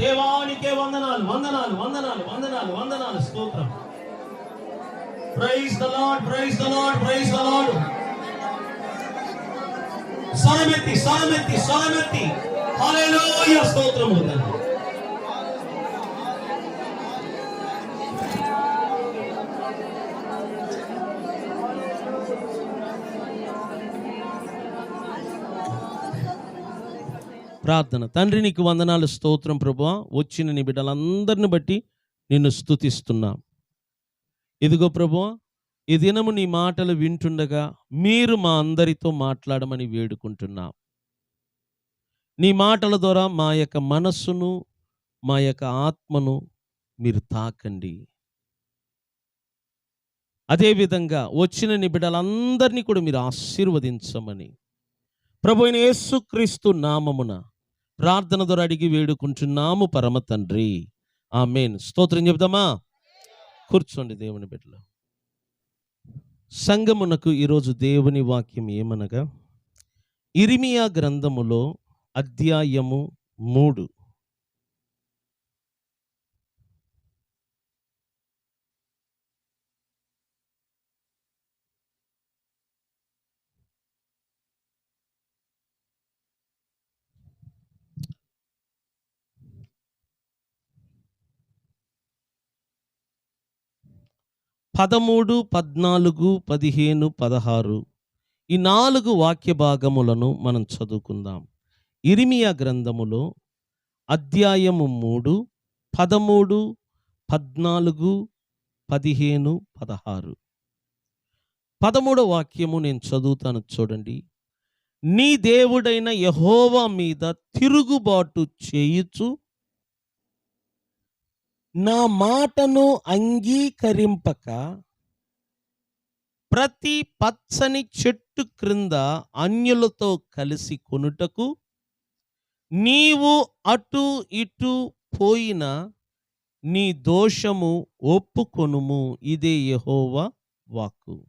దేవానికే వందనాలు వందనాలు వందనాలు వందనాలు వందనాలు. స్తోత్రం. Praise the Lord praise the Lord praise the Lord స్వరమెత్తి స్వరమెత్తి స్వరమెత్తి హల్లెలూయా స్తోత్రం తండ్రి ప్రార్థన. తండ్రి నీకు వందనాలు స్తోత్రం ప్రభువా. వచ్చిన నీ బిడ్డలందరిని బట్టి నిన్ను స్థుతిస్తున్నా ఇదిగో ప్రభువా ఈ దినము నీ మాటలు వింటుండగా మీరు మా అందరితో మాట్లాడమని వేడుకుంటున్నాం. నీ మాటల ద్వారా మా యొక్క మనస్సును మా యొక్క ఆత్మను మీరు తాకండి. అదేవిధంగా వచ్చిన నిబిడలందరినీ కూడా మీరు ఆశీర్వదించమని. ప్రభు అయిన యేసుక్రీస్తు నామమున ప్రార్థన ద్వారా అడిగి వేడుకుంటున్నాము పరమ తండ్రి. ఆ మెయిన్ స్తోత్రం చెబుదామా? కూర్చోండి దేవుని బిడ్డలు. సంగమునకు ఈరోజు దేవుని వాక్యం ఏమనగా? ఇరిమియా గ్రంథములో అధ్యాయము మూడు. పదమూడు పద్నాలుగు పదిహేను పదహారు ఈ నాలుగు వాక్య భాగములను మనం చదువుకుందాం. ఇరిమియా గ్రంథములో అధ్యాయము మూడు పదమూడు పద్నాలుగు పదిహేను పదహారు పదమూడవ వాక్యము నేను చదువుతాను చూడండి. నీ దేవుడైన యహోవా మీద తిరుగుబాటు చేయుచు నా మాటను అంగీకరింపక ప్రతి పచ్చని చెట్టు క్రింద అన్యులతో కలిసి కొనుటకు నీవు అటు ఇటు పోయిన నీ దోషము ఒప్పుకొనుము ఇదే యెహోవా వాక్కు.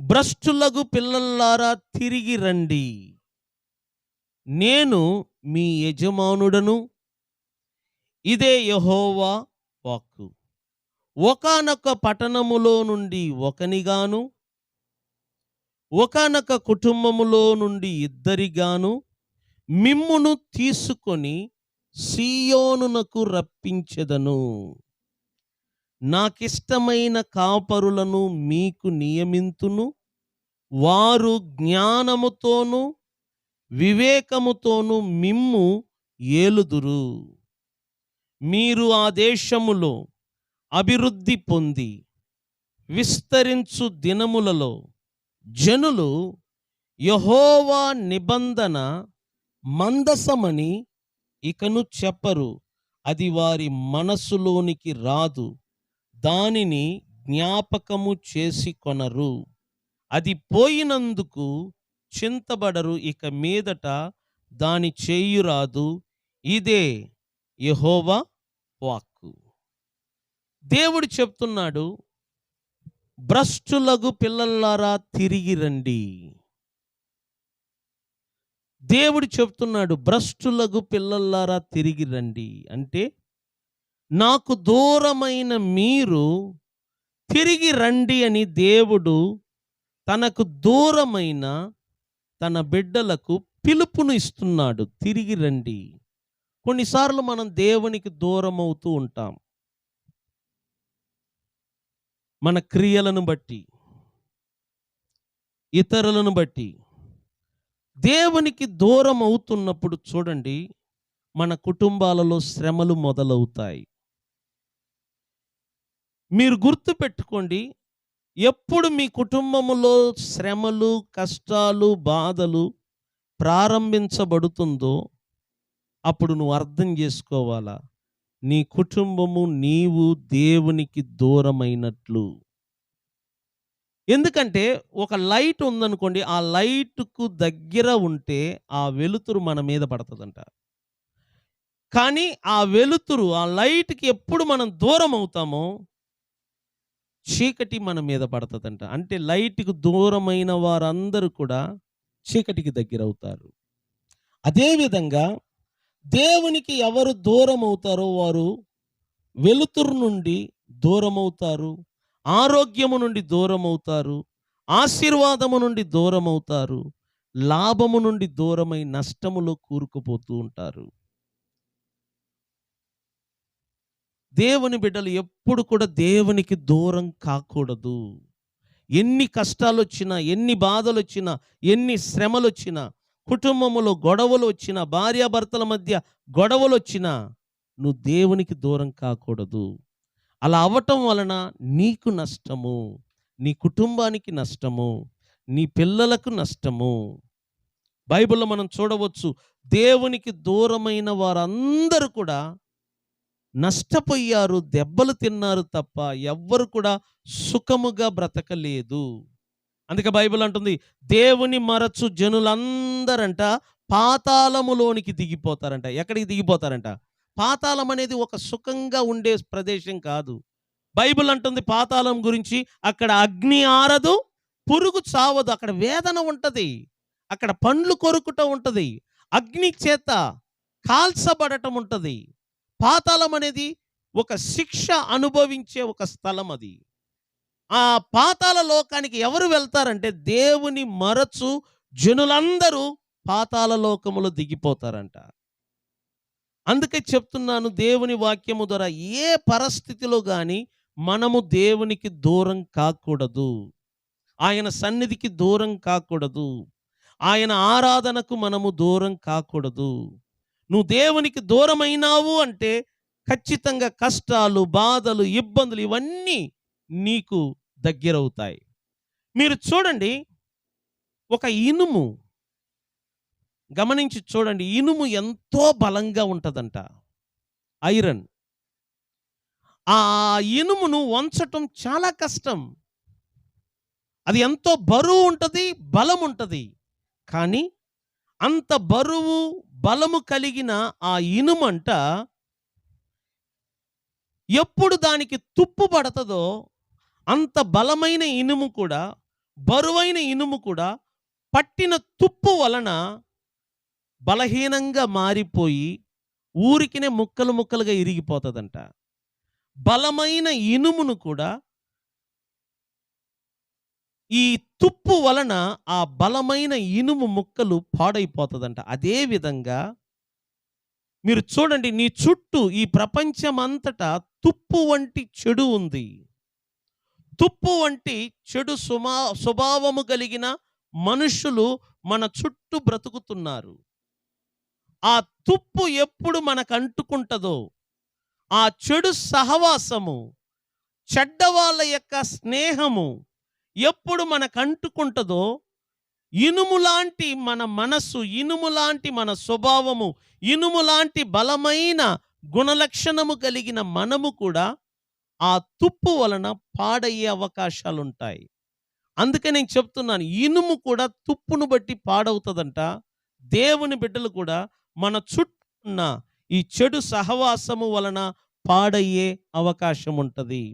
భ్రష్టులగు పిల్లల్లారా తిరిగి రండి. నేను మీ యజమానుడను ఇదే యహోవా వాక్కు. ఒకనొక పట్టణములో నుండి ఒకనిగాను ఒకనొక కుటుంబములో నుండి ఇద్దరిగాను మిమ్మును తీసుకొని సియోనునకు రప్పించెదను. నాకిష్టమైన కాపరులను మీకు నియమింతును వారు జ్ఞానముతోనూ వివేకముతోనూ మిమ్ము ఏలుదురు. మీరు ఆ దేశములో అభివృద్ధి పొంది విస్తరించు దినములలో జనులు యహోవా నిబంధన మందసమని ఇకను చెప్పరు. అది వారి మనసులోనికి రాదు. దానిని జ్ఞాపకము చేసి కొనరు. అది పోయినందుకు చింతబడరు. ఇక మీదట దాని చేయురాదు. ఇదే యహోవా వాక్కు. దేవుడు చెప్తున్నాడు భ్రష్టులగు పిల్లలారా తిరిగి రండి. దేవుడు చెప్తున్నాడు భ్రష్టులగు పిల్లలారా తిరిగి రండి. అంటే నాకు దూరమైన మీరు తిరిగి రండి అని దేవుడు తనకు దూరమైన తన బిడ్డలకు పిలుపును ఇస్తున్నాడు తిరిగి రండి. కొన్నిసార్లు మనం దేవునికి దూరం అవుతూ ఉంటాం. మన క్రియలను బట్టి ఇతరులను బట్టి. దేవునికి దూరం అవుతున్నప్పుడు చూడండి మన కుటుంబాలలో శ్రమలు మొదలవుతాయి. మీరు గుర్తు పెట్టుకోండి ఎప్పుడు మీ కుటుంబములో శ్రమలు కష్టాలు బాధలు ప్రారంభించబడుతుందో అప్పుడు నువ్వు అర్థం చేసుకోవాలా? నీ కుటుంబము నీవు దేవునికి దూరమైనట్లు. ఎందుకంటే ఒక లైట్ ఉందనుకోండి ఆ లైట్కు దగ్గర ఉంటే ఆ వెలుతురు మన మీద పడుతుందంట. కానీ ఆ వెలుతురు ఆ లైట్కి ఎప్పుడు మనం దూరం అవుతామో చీకటి మన మీద పడుతుందంట. అంటే లైట్కి దూరమైన వారందరూ కూడా చీకటికి దగ్గర అవుతారు అదేవిధంగా దేవునికి ఎవరు దూరం అవుతారో వారు వెలుతురు నుండి దూరం అవుతారు ఆరోగ్యము నుండి దూరం అవుతారు ఆశీర్వాదము నుండి దూరం అవుతారు లాభము నుండి దూరమై నష్టములో కూరుకుపోతూ ఉంటారు. దేవుని బిడ్డలు ఎప్పుడు కూడా దేవునికి దూరం కాకూడదు. ఎన్ని కష్టాలు వచ్చినా ఎన్ని బాధలు వచ్చినా ఎన్ని శ్రమలు వచ్చినా కుటుంబములో గొడవలు వచ్చిన భార్యాభర్తల మధ్య గొడవలు వచ్చినా నువ్వు దేవునికి దూరం కాకూడదు. అలా అవ్వటం వలన నీకు నష్టము నీ కుటుంబానికి నష్టము నీ పిల్లలకు నష్టము. బైబిల్లో మనం చూడవచ్చు దేవునికి దూరమైన వారందరూ కూడా నష్టపోయారు దెబ్బలు తిన్నారు తప్ప ఎవ్వరు కూడా సుఖముగా బ్రతకలేదు. అందుకే బైబిల్ అంటుంది దేవుని మరచు జనులందరంట పాతాళములోనికి దిగిపోతారంట. ఎక్కడికి దిగిపోతారంట? పాతాళం అనేది ఒక సుఖంగా ఉండే ప్రదేశం కాదు. బైబిల్ అంటుంది పాతాళం గురించి అక్కడ అగ్ని ఆరదు పురుగు చావదు అక్కడ వేదన ఉంటుంది అక్కడ పండ్లు కొరుకుట ఉంటుంది అగ్ని చేత కాల్చబడటం ఉంటుంది. పాతాళం అనేది ఒక శిక్ష అనుభవించే ఒక స్థలం అది. ఆ పాతాల లోకానికి ఎవరు వెళ్తారంటే దేవుని మరచు జనులందరూ పాతాల లోకములో దిగిపోతారంట. అందుకే చెప్తున్నాను దేవుని వాక్యము ద్వారా ఏ పరిస్థితిలో కానీ మనము దేవునికి దూరం కాకూడదు. ఆయన సన్నిధికి దూరం కాకూడదు. ఆయన ఆరాధనకు మనము దూరం కాకూడదు. నువ్వు దేవునికి దూరమైనావు అంటే ఖచ్చితంగా కష్టాలు బాధలు ఇబ్బందులు ఇవన్నీ నీకు దగ్గరవుతాయి. మీరు చూడండి ఒక ఇనుము గమనించి చూడండి ఇనుము ఎంతో బలంగా ఉంటుందంట ఐరన్. ఆ ఇనుమును వంచటం చాలా కష్టం. అది ఎంతో బరువు ఉంటుంది బలం ఉంటుంది. కానీ అంత బరువు బలము కలిగిన ఆ ఇనుమంట ఎప్పుడు దానికి తుప్పు పడుతుందో అంత బలమైన ఇనుము కూడా బరువైన ఇనుము కూడా పట్టిన తుప్పు వలన బలహీనంగా మారిపోయి ఊరికినే ముక్కలు ముక్కలుగా ఇరిగిపోతుందంట. బలమైన ఇనుమును కూడా ఈ తుప్పు వలన ఆ బలమైన ఇనుము ముక్కలు పాడైపోతుందంట. అదే విధంగా మీరు చూడండి నీ చుట్టూ ఈ ప్రపంచమంతటా తుప్పు వంటి చెడు ఉంది. తుప్పు వంటి చెడు సుమా స్వభావము కలిగిన మనుషులు మన చుట్టూ బ్రతుకుతున్నారు. ఆ తుప్పు ఎప్పుడు మనకు అంటుకుంటుందో ఆ చెడు సహవాసము చెడ్డవాళ్ళ యొక్క స్నేహము ఎప్పుడు మనకు అంటుకుంటుందో ఇనుములాంటి మన మనస్సు ఇనుములాంటి మన స్వభావము ఇనుములాంటి బలమైన గుణలక్షణము కలిగిన మనము కూడా ఆ తుప్పు వలన పాడయ్యే అవకాశాలు ఉంటాయి అందుకే నేను చెప్తున్నాను ఇనుము కూడా తుప్పును బట్టి పాడవుతుందంట. దేవుని బిడ్డలు కూడా మన చుట్టూ ఉన్న ఈ చెడు సహవాసము వలన పాడయ్యే అవకాశం ఉంటుంది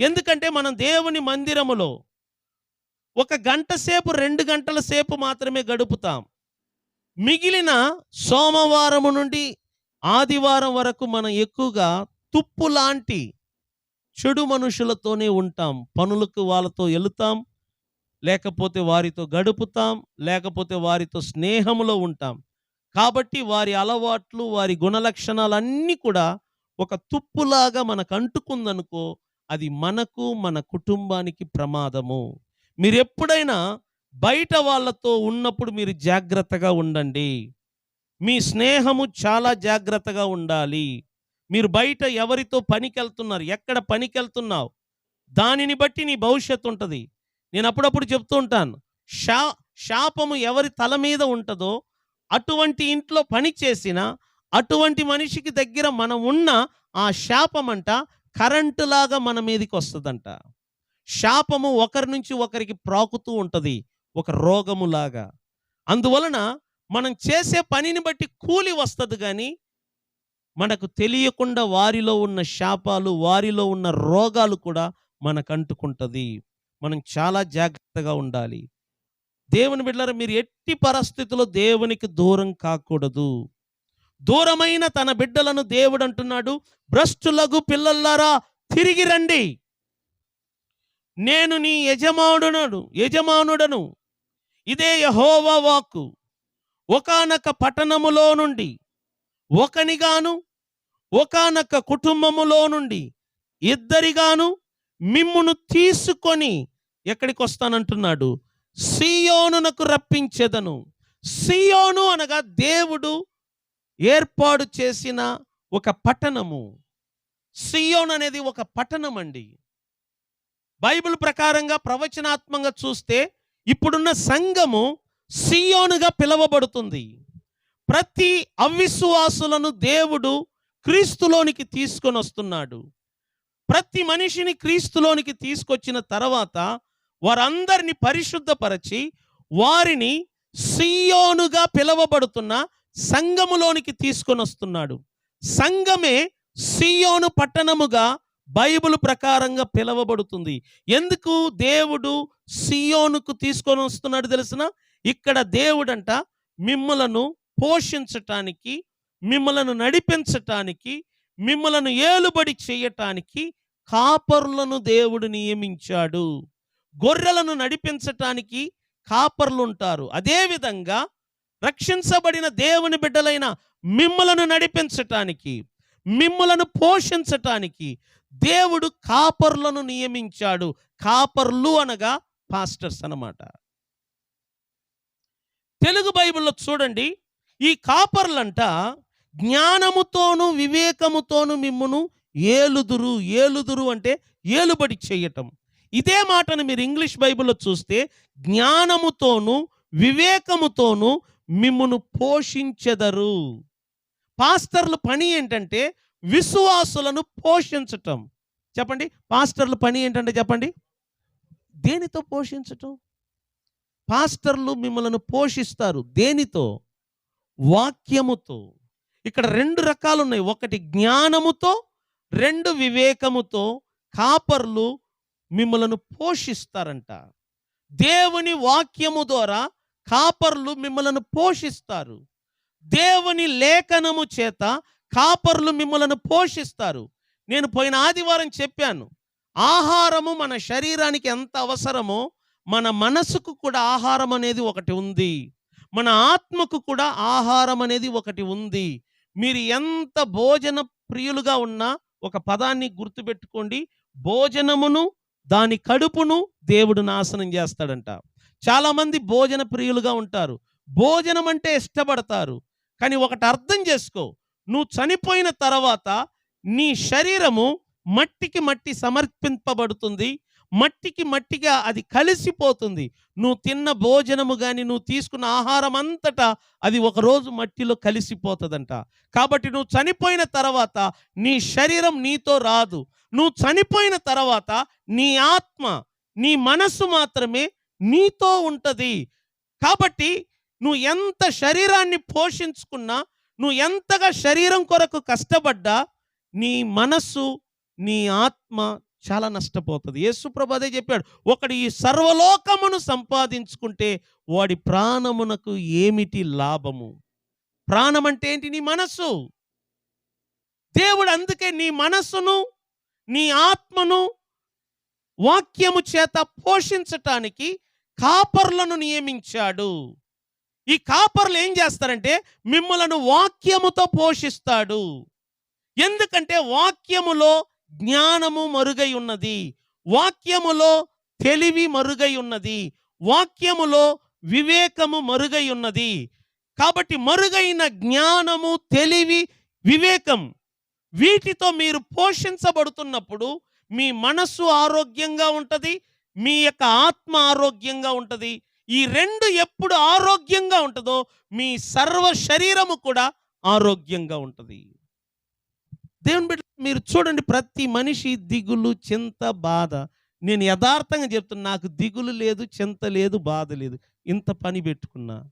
ఎందుకంటే మనం దేవుని మందిరములో ఒక గంట సేపు రెండు గంటల సేపు మాత్రమే గడుపుతాం. మిగిలిన సోమవారము నుండి ఆదివారం వరకు మనం ఎక్కువగా తుప్పు లాంటి చెడు మనుషులతోనే ఉంటాం. పనులకు వాళ్ళతో వెళుతాం లేకపోతే వారితో గడుపుతాం. లేకపోతే వారితో స్నేహంలో ఉంటాం. కాబట్టి వారి అలవాట్లు వారి గుణలక్షణాలన్నీ కూడా ఒక తుప్పులాగా మనకు అంటుకుందనుకో అది మనకు మన కుటుంబానికి ప్రమాదము. మీరు ఎప్పుడైనా బయట వాళ్ళతో ఉన్నప్పుడు మీరు జాగ్రత్తగా ఉండండి. మీ స్నేహము చాలా జాగ్రత్తగా ఉండాలి. మీరు బయట ఎవరితో పనికి వెళ్తున్నారు ఎక్కడ పనికి వెళ్తున్నావు దానిని బట్టి నీ భవిష్యత్తు ఉంటుంది. నేను అప్పుడప్పుడు చెప్తూ ఉంటాను. శా శాపము ఎవరి తల మీద ఉంటుందో అటువంటి ఇంట్లో పని చేసిన అటువంటి మనిషికి దగ్గర మనం ఉన్న ఆ శాపమంట కరెంటులాగా మన మీదకి వస్తుందంట శాపము ఒకరి నుంచి ఒకరికి ప్రాకుతూ ఉంటుంది. ఒక రోగములాగా అందువలన మనం చేసే పనిని బట్టి కూలి వస్తుంది కానీ మనకు తెలియకుండా వారిలో ఉన్న శాపాలు వారిలో ఉన్న రోగాలు కూడా మనకు అంటుకుంటుంది మనం చాలా జాగ్రత్తగా ఉండాలి. దేవుని బిడ్డలారు మీరు ఎట్టి పరిస్థితుల్లో దేవునికి దూరం కాకూడదు. దూరమైన తన బిడ్డలను దేవుడు అంటున్నాడు భ్రష్టులకు పిల్లల్లారా తిరిగి రండి. నేను నీ యజమానుడను యజమానుడను. ఇదే యహోవా వాక్కు. ఒకనొక పట్టణములో నుండి ఒకనిగాను ఒకనొక కుటుంబములో నుండి ఇద్దరిగాను మిమ్మును తీసుకొని ఎక్కడికి వస్తానంటున్నాడు సియోనునకు రప్పించెదను. సియోను అనగా దేవుడు ఏర్పాటు చేసిన ఒక పట్టణము. సియోన్ అనేది ఒక పట్టణం అండి బైబిల్ ప్రకారంగా ప్రవచనాత్మకంగా చూస్తే ఇప్పుడున్న సంఘము సియోనుగా పిలువబడుతుంది. ప్రతి అవిశ్వాసులను దేవుడు క్రీస్తులోనికి తీసుకొని వస్తున్నాడు. ప్రతి మనిషిని క్రీస్తులోనికి తీసుకొచ్చిన తర్వాత వారందరిని పరిశుద్ధపరచి వారిని సియోనుగా పిలవబడుతున్న సంఘములోనికి తీసుకొని వస్తున్నాడు. సంఘమే సియోను పట్టణముగా బైబిల్ ప్రకారంగా పిలవబడుతుంది. ఎందుకు? దేవుడు సియోనుకు తీసుకొని వస్తున్నాడు తెలిసిన? ఇక్కడ దేవుడంట మిమ్మలను పోషించటానికి మిమ్మలను నడిపించటానికి మిమ్మలను ఏలుబడి చేయటానికి కాపరులను దేవుడు నియమించాడు. గొర్రెలను నడిపించటానికి కాపర్లు ఉంటారు అదేవిధంగా రక్షించబడిన దేవుని బిడ్డలైన మిమ్మలను నడిపించటానికి మిమ్మలను పోషించటానికి దేవుడు కాపర్లను నియమించాడు. కాపర్లు అనగా పాస్టర్స్ అన్నమాట. తెలుగు బైబిల్లో చూడండి ఈ కాపర్లంట జ్ఞానముతోను వివేకముతోను మిమ్మును ఏలుదురు ఏలుదురు అంటే ఏలుబడి చేయటం. ఇదే మాటను మీరు ఇంగ్లీష్ బైబిల్లో చూస్తే జ్ఞానముతోను వివేకముతోను మిమ్మును పోషించెదరు. పాస్టర్ల పని ఏంటంటే విశ్వాసులను పోషించటం. చెప్పండి పాస్టర్ల పని ఏంటంటే చెప్పండి? దేనితో పోషించటం? పాస్టర్లు మిమ్మల్ని పోషిస్తారు దేనితో? వాక్యముతో. ఇక్కడ రెండు రకాలు ఉన్నాయి ఒకటి జ్ఞానముతో రెండు వివేకముతో కాపర్లు మిమ్మలను పోషిస్తారంట. దేవుని వాక్యము ద్వారా కాపర్లు మిమ్మలను పోషిస్తారు. దేవుని లేఖనము చేత కాపర్లు మిమ్మలను పోషిస్తారు. నేను పోయిన ఆదివారం చెప్పాను ఆహారము మన శరీరానికి ఎంత అవసరమో మన మనసుకు కూడా ఆహారం అనేది ఒకటి ఉంది. మన ఆత్మకు కూడా ఆహారం అనేది ఒకటి ఉంది. మీరు ఎంత భోజన ప్రియులుగా ఉన్నా ఒక పదాన్ని గుర్తుపెట్టుకోండి. భోజనమును దాని కడుపును దేవుడు నాశనం చేస్తాడంట. చాలామంది భోజన ప్రియులుగా ఉంటారు. భోజనం అంటే ఇష్టపడతారు. కానీ ఒకటి అర్థం చేసుకో. నువ్వు చనిపోయిన తర్వాత నీ శరీరము మట్టికి మట్టి సమర్పింపబడుతుంది. మట్టికి మట్టిగా అది కలిసిపోతుంది. నువ్వు తిన్న భోజనము కానీ నువ్వు తీసుకున్న ఆహారం అంతటా అది ఒకరోజు మట్టిలో కలిసిపోతుందంట. కాబట్టి నువ్వు చనిపోయిన తర్వాత నీ శరీరం నీతో రాదు. నువ్వు చనిపోయిన తర్వాత నీ ఆత్మ నీ మనస్సు మాత్రమే నీతో ఉంటుంది. కాబట్టి నువ్వు ఎంత శరీరాన్ని పోషించుకున్నా నువ్వు ఎంతగా శరీరం కొరకు కష్టపడ్డా నీ మనస్సు నీ ఆత్మ చాలా నష్టపోతుంది. యేసుప్రభు అదే చెప్పాడు ఒకడు ఈ సర్వలోకమును సంపాదించుకుంటే వాడి ప్రాణమునకు ఏమిటి లాభము? ప్రాణం అంటే ఏంటి నీ మనస్సు? దేవుడు అందుకే నీ మనస్సును నీ ఆత్మను వాక్యము చేత పోషించటానికి కాపర్లను నియమించాడు. ఈ కాపర్లు ఏం చేస్తారంటే మిమ్మలను వాక్యముతో పోషిస్తాడు. ఎందుకంటే వాక్యములో జ్ఞానము మరుగై ఉన్నది. వాక్యములో తెలివి మరుగై ఉన్నది. వాక్యములో వివేకము మరుగై ఉన్నది. కాబట్టి మరుగైన జ్ఞానము తెలివి వివేకం వీటితో మీరు పోషించబడుతున్నప్పుడు మీ మనస్సు ఆరోగ్యంగా ఉంటుంది మీ యొక్క ఆత్మ ఆరోగ్యంగా ఉంటుంది. ఈ రెండు ఎప్పుడు ఆరోగ్యంగా ఉంటుందో మీ సర్వ శరీరము కూడా ఆరోగ్యంగా ఉంటుంది. దేవుని బిడ్డ మీరు చూడండి ప్రతి మనిషి దిగులు చింత బాధ. నేను యథార్థంగా చెప్తున్నా నాకు దిగులు లేదు చింత లేదు బాధ లేదు. ఇంత పని పెట్టుకున్నా.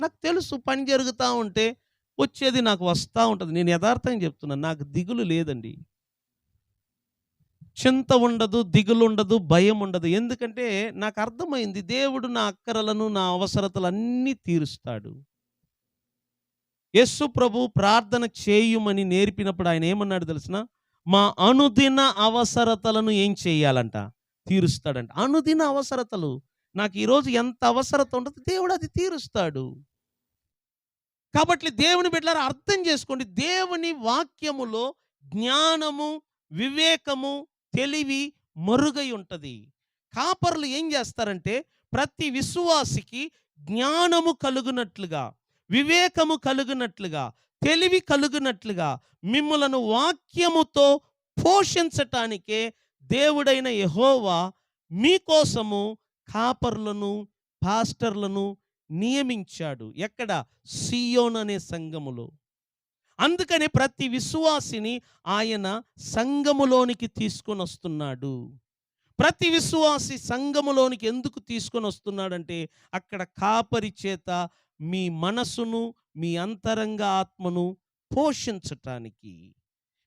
నాకు తెలుసు పని జరుగుతూ ఉంటే వచ్చేది నాకు వస్తూ ఉంటుంది. నేను యథార్థంగా చెప్తున్నా నాకు దిగులు లేదండి. చింత ఉండదు దిగులు ఉండదు భయం ఉండదు. ఎందుకంటే నాకు అర్థమైంది దేవుడు నా అక్కరలను నా అవసరతలు అన్నీ తీరుస్తాడు. యేసు ప్రభు ప్రార్థన చేయుమని నేర్పినప్పుడు ఆయన ఏమన్నాడు తెలిసిన? మా అనుదిన అవసరతలను ఏం చేయాలంట? తీరుస్తాడంట. అనుదిన అవసరతలు. నాకు ఈరోజు ఎంత అవసరత ఉంటుందో దేవుడు అది తీరుస్తాడు. కాబట్టి దేవుని బిడ్డలారా అర్థం చేసుకోండి. దేవుని వాక్యములో జ్ఞానము వివేకము తెలివి మరుగై ఉంటుంది. కాపర్లు ఏం చేస్తారంటే ప్రతి విశ్వాసికి జ్ఞానము కలుగునట్లుగా వివేకము కలుగునట్లుగా తెలివి కలుగునట్లుగా మిమ్మలను వాక్యముతో పోషించటానికే దేవుడైన యహోవా మీకోసము కాపర్లను పాస్టర్లను నియమించాడు. ఎక్కడ? సియోన్ అనే సంఘములో. అందుకని ప్రతి విశ్వాసిని ఆయన సంఘములోనికి తీసుకొని వస్తున్నాడు ప్రతి విశ్వాసి సంఘములోనికి ఎందుకు తీసుకొని వస్తున్నాడంటే అక్కడ కాపరి చేత మీ మనసును మీ అంతరంగ ఆత్మను పోషించటానికి.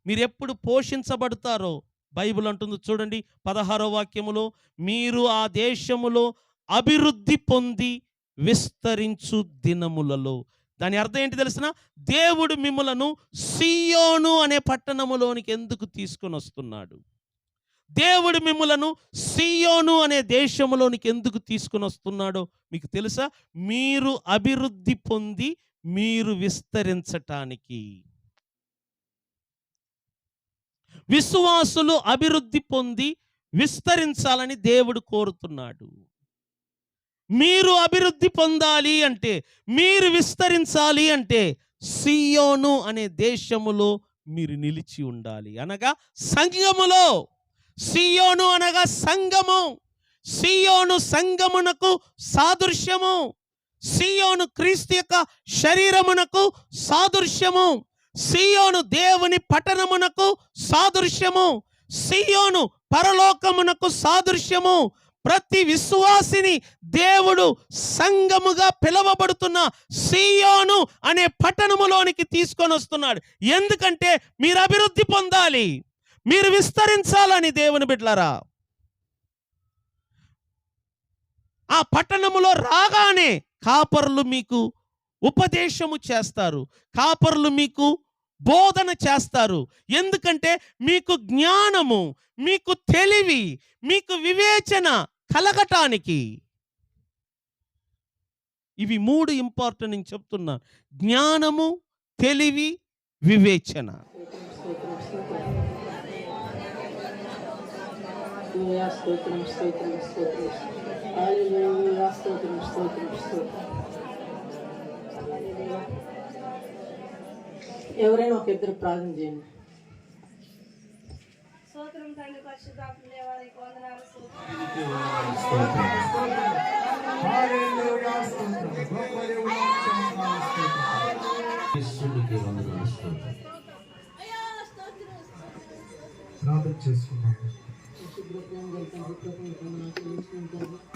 మీరు ఎప్పుడు పోషించబడతారో బైబిల్ అంటుంది చూడండి పదహారో వాక్యములో మీరు ఆ దేశములో అభివృద్ధి పొంది విస్తరించు దినములలో. దాని అర్థం ఏంటి తెలిసిన? దేవుడు మిమ్మలను సియోను అనే పట్టణములోనికి ఎందుకు తీసుకొని వస్తున్నాడు దేవుడు మిమ్మలను సియోను అనే దేశములోనికి ఎందుకు తీసుకొని వస్తున్నాడో మీకు తెలుసా? మీరు అభివృద్ధి పొంది మీరు విస్తరించటానికి. విశ్వాసులు అభివృద్ధి పొంది విస్తరించాలని దేవుడు కోరుతున్నాడు. మీరు అభివృద్ధి పొందాలి అంటే మీరు విస్తరించాలి అంటే సియోను అనే దేశములో మీరు నిలిచి ఉండాలి. అనగా సంఘములో సియోను అనగా సంఘము సియోను సంఘమునకు సాదృశ్యము. సియోను క్రీస్తు యొక్క శరీరమునకు సాదృశ్యము. సియోను దేవుని పట్టణమునకు సాదృశ్యము. సియోను పరలోకమునకు సాదృశ్యము. ప్రతి విశ్వాసిని దేవుడు సంఘముగా పిలవబడుతున్న సియోను అనే పట్టణములోనికి తీసుకొని వస్తున్నాడు. ఎందుకంటే మీరు అభివృద్ధి పొందాలి. మీరు విస్తరించాలని దేవుని బిడ్లరా ఆ పట్టణములో రాగానే కాపర్లు మీకు ఉపదేశము చేస్తారు. కాపర్లు మీకు బోధన చేస్తారు. ఎందుకంటే మీకు జ్ఞానము మీకు తెలివి మీకు వివేచన కలగటానికి. ఇవి మూడు ఇంపార్టెంట్ నేను చెప్తున్నా. జ్ఞానము తెలివి వివేచన. హల్లెలూయా స్తోత్రం స్తోత్రం స్తోత్రం హల్లెలూయా స్తోత్రం స్తోత్రం స్తోత్రం. ఎవరైనా ఒక ఇద్దరు ప్రార్థన చేయండి. స్తోత్రం తండ్రి పరిశుద్ధాత్మ దేవానికి వందనాలు స్తోత్రం. ప్రార్థన చేసుకున్నాము बोलते हैं बोलते हैं बोलते हैं